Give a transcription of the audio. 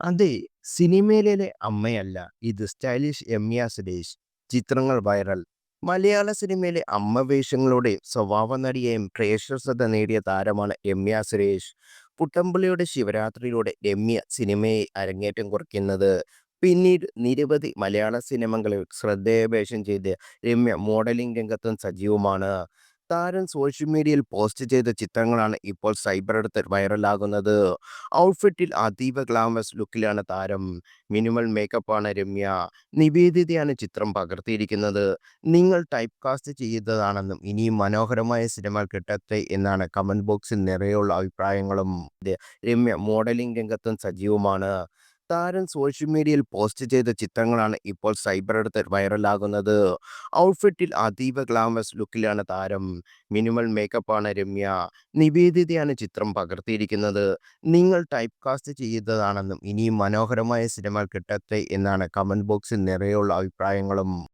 അതെ, സിനിമയിലെ അമ്മയല്ല. ഇത് സ്റ്റൈലിഷ് രമ്യ സുരേഷ്. ചിത്രങ്ങൾ വൈറൽ. മലയാള സിനിമയിലെ അമ്മ വേഷങ്ങളുടെയും സ്വഭാവ നടിയെയും പ്രേക്ഷകശ്രദ്ധ നേടിയ താരമാണ് രമ്യ സുരേഷ്. പുട്ടമ്പുളിയുടെ ശിവരാത്രിയിലൂടെ രമ്യ സിനിമയെ അരങ്ങേറ്റം കുറിക്കുന്നത്. പിന്നീട് നിരവധി മലയാള സിനിമകളിൽ ശ്രദ്ധേയ വേഷം ചെയ്ത് രമ്യ മോഡലിംഗ് രംഗത്തും സജീവമാണ്. താരം സോഷ്യൽ മീഡിയയിൽ പോസ്റ്റ് ചെയ്ത ചിത്രങ്ങളാണ് ഇപ്പോൾ സൈബർ എടുത്ത് വൈറലാകുന്നത്. ഔട്ട്ഫിറ്റിൽ അതീവ ഗ്ലാമസ് ലുക്കിലാണ് താരം. മിനിമൽ മേക്കപ്പാണ് രമ്യ. നിവേദിതയാണ് ചിത്രം പകർത്തിയിരിക്കുന്നത്. നിങ്ങൾ ടൈപ്പ് കാസ്റ്റ് ചെയ്തതാണെന്നും ഇനിയും മനോഹരമായ സിനിമ കിട്ടട്ടെ എന്നാണ് കമന്റ് ബോക്സിൽ നിറയുള്ള അഭിപ്രായങ്ങളും. രമ്യ മോഡലിംഗ് രംഗത്തും സജീവമാണ്. താരം സോഷ്യൽ മീഡിയയിൽ പോസ്റ്റ് ചെയ്ത ചിത്രങ്ങളാണ് ഇപ്പോൾ സൈബർ അടുത്ത് വൈറലാകുന്നത്. ഔട്ട്ഫിറ്റിൽ അതീവ ഗ്ലാമസ് ലുക്കിലാണ് താരം. മിനിമൽ മേക്കപ്പാണ് രമ്യ. നിവേദിതയാണ് ചിത്രം പകർത്തിയിരിക്കുന്നത്. നിങ്ങൾ ടൈപ്പ് കാസ്റ്റ് ചെയ്തതാണെന്നും ഇനിയും മനോഹരമായ സിനിമകൾ കിട്ടട്ടെ എന്നാണ് കമന്റ് ബോക്സിൽ നിറയുള്ള അഭിപ്രായങ്ങളും.